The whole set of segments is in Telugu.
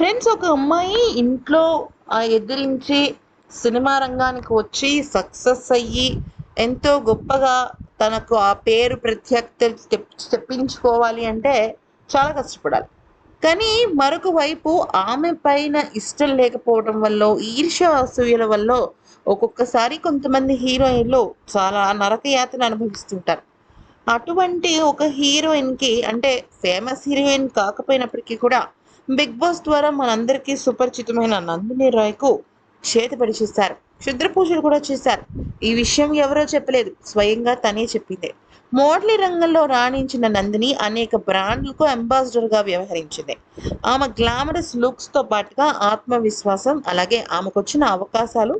ఫ్రెండ్స్ ఒక అమ్మాయి ఇంట్లో ఆ ఎదిరించి సినిమా రంగానికి వచ్చి సక్సెస్ అయ్యి ఎంతో గొప్పగా తనకు ఆ పేరు ప్రత్యక్ష తెప్పించుకోవాలి అంటే చాలా కష్టపడాలి. కానీ మరొక వైపు ఆమె పైన ఇష్టం లేకపోవడం వల్ల ఈర్ష్య అసూయల వల్ల ఒక్కొక్కసారి కొంతమంది హీరోయిన్లు చాలా నరకయాతను అనుభవిస్తుంటారు. అటువంటి ఒక హీరోయిన్కి అంటే ఫేమస్ హీరోయిన్ కాకపోయినప్పటికీ కూడా బిగ్ బాస్ ద్వారా మనందరికీ సుపరిచితమైన నందిని రాయ్కు చేతి చేశారు. క్షుద్ర పూజలు కూడా చేశారు. ఈ విషయం ఎవరో చెప్పలేదు. స్వయంగా తనే చెప్పింది. మోడలి రంగంలో రాణించిన నందిని అనేక బ్రాండ్లకు అంబాసిడర్గా వ్యవహరించింది. ఆమె గ్లామరస్ లుక్స్తో పాటుగా ఆత్మవిశ్వాసం అలాగే ఆమెకు వచ్చిన అవకాశాలు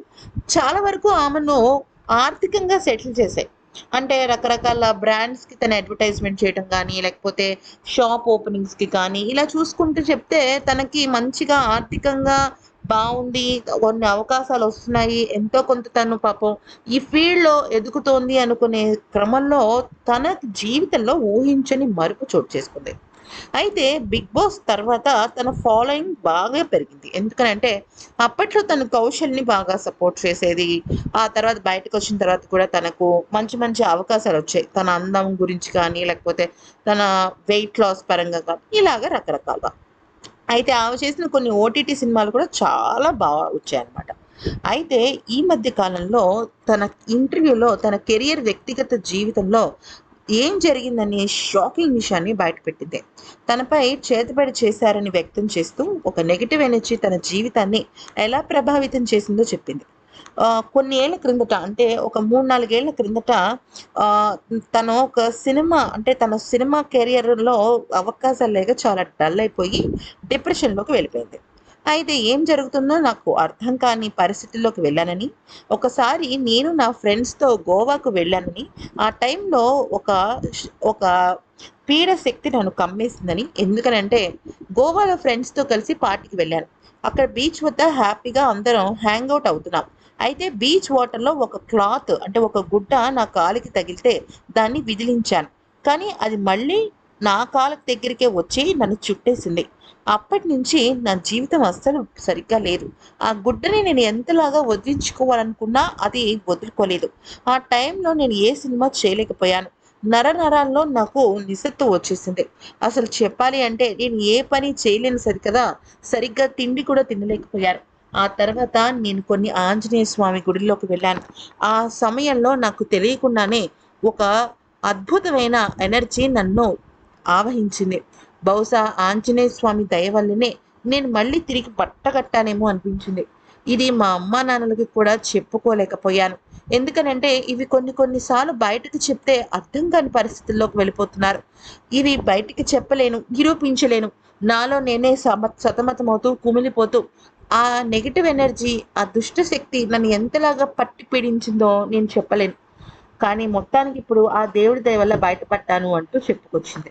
చాలా వరకు ఆమెను ఆర్థికంగా సెటిల్ చేశాయి. అంటే రకరకాల బ్రాండ్స్కి తన అడ్వర్టైజ్మెంట్ చేయడం కానీ లేకపోతే షాప్ ఓపెనింగ్స్కి కానీ ఇలా చూసుకుంటూ చెప్తే తనకి మంచిగా ఆర్థికంగా బాగుంది కొన్ని అవకాశాలు వస్తున్నాయి. ఎంతో కొంత తను పాపం ఈ ఫీల్డ్లో ఎదుగుతోంది అనుకునే క్రమంలో తన జీవితంలో ఊహించని మరుపు చోటు చేసుకుంది. అయితే బిగ్ బాస్ తర్వాత తన ఫాలోయింగ్ బాగా పెరిగింది. ఎందుకనంటే అప్పట్లో తను కౌశల్ని బాగా సపోర్ట్ చేసేది ఆ తర్వాత బయటకు వచ్చిన తర్వాత కూడా తనకు మంచి మంచి అవకాశాలు వచ్చాయి. తన అందం గురించి కానీ లేకపోతే తన వెయిట్ లాస్ పరంగా కానీ ఇలాగ రకరకాలుగా. అయితే ఆమె చేసిన కొన్ని ఓటీటీ సినిమాలు కూడా చాలా బాగా వచ్చాయి అన్నమాట అయితే ఈ మధ్య కాలంలో తన ఇంటర్వ్యూలో తన కెరియర్ వ్యక్తిగత జీవితంలో ఏం జరిగిందనే షాకింగ్ విషయాన్ని బయటపెట్టింది. తనపై చేతబడి చేశారని వ్యక్తం చేస్తూ ఒక నెగిటివ్ ఎనర్జీ తన జీవితాన్ని ఎలా ప్రభావితం చేసిందో చెప్పింది. కొన్ని ఏళ్ళ క్రిందట అంటే ఒక మూడు నాలుగేళ్ళ క్రిందట తను ఒక సినిమా అంటే తన సినిమా కెరియర్లో అవకాశాలు లేక చాలా డల్ అయిపోయి డిప్రెషన్లోకి వెళ్ళిపోయింది. అయితే ఏం జరుగుతుందో నాకు అర్థం కాని పరిస్థితుల్లోకి వెళ్ళానని ఒకసారి నేను నా ఫ్రెండ్స్తో గోవాకు వెళ్ళానని ఆ టైంలో ఒక ఒక పీడ శక్తి నన్ను కమ్మేసిందని. ఎందుకనంటే గోవాలో ఫ్రెండ్స్తో కలిసి పార్టీకి వెళ్ళాను. అక్కడ బీచ్ వద్ద హ్యాపీగా అందరం హ్యాంగ్ అవుట్ అవుతున్నాం. అయితే బీచ్ వాటర్లో ఒక క్లాత్ అంటే ఒక గుడ్డ నా కాలికి తగిలితే దాన్ని విదిలించాను. కానీ అది మళ్ళీ నా కాళ్ళకి దగ్గరికే వచ్చి నన్ను చుట్టేసింది. అప్పటి నుంచి నా జీవితం అస్సలు సరిగ్గా లేదు. ఆ గుడ్డని నేను ఎంతలాగా వదిలించుకోవాలనుకున్నా అది వదులుకోలేదు. ఆ టైంలో నేను ఏ సినిమా చేయలేకపోయాను. నర నరాల్లో నాకు నిసత్తు వచ్చేసింది. అసలు చెప్పాలి అంటే నేను ఏ పని చేయలేను సరికదా? సరిగ్గా తిండి కూడా తినలేకపోయాను. ఆ తర్వాత నేను కొన్ని ఆంజనేయ స్వామి గుడిలోకి వెళ్ళాను. ఆ సమయంలో నాకు తెలియకుండానే ఒక అద్భుతమైన ఎనర్జీ నన్ను ఆవహించింది. బహుశా ఆంజనేయ స్వామి దయ వల్లనే నేను మళ్ళీ తిరిగి పట్టగట్టానేమో అనిపించింది. ఇది మా అమ్మా నాన్నలకి కూడా చెప్పుకోలేకపోయాను. ఎందుకనంటే ఇవి కొన్ని కొన్నిసార్లు బయటకు చెప్తే అర్థం కాని పరిస్థితుల్లోకి వెళ్ళిపోతున్నారు. ఇవి బయటికి చెప్పలేను నిరూపించలేను. నాలో నేనే సమ సతమతమవుతూ కుమిలిపోతూ ఆ నెగిటివ్ ఎనర్జీ ఆ దుష్ట శక్తి నన్ను ఎంతలాగా పట్టి పీడించిందో నేను చెప్పలేను. కానీ మొత్తానికి ఇప్పుడు ఆ దేవుడి దయ వల్ల బయటపడ్డాను అంటూ చెప్పుకొచ్చింది.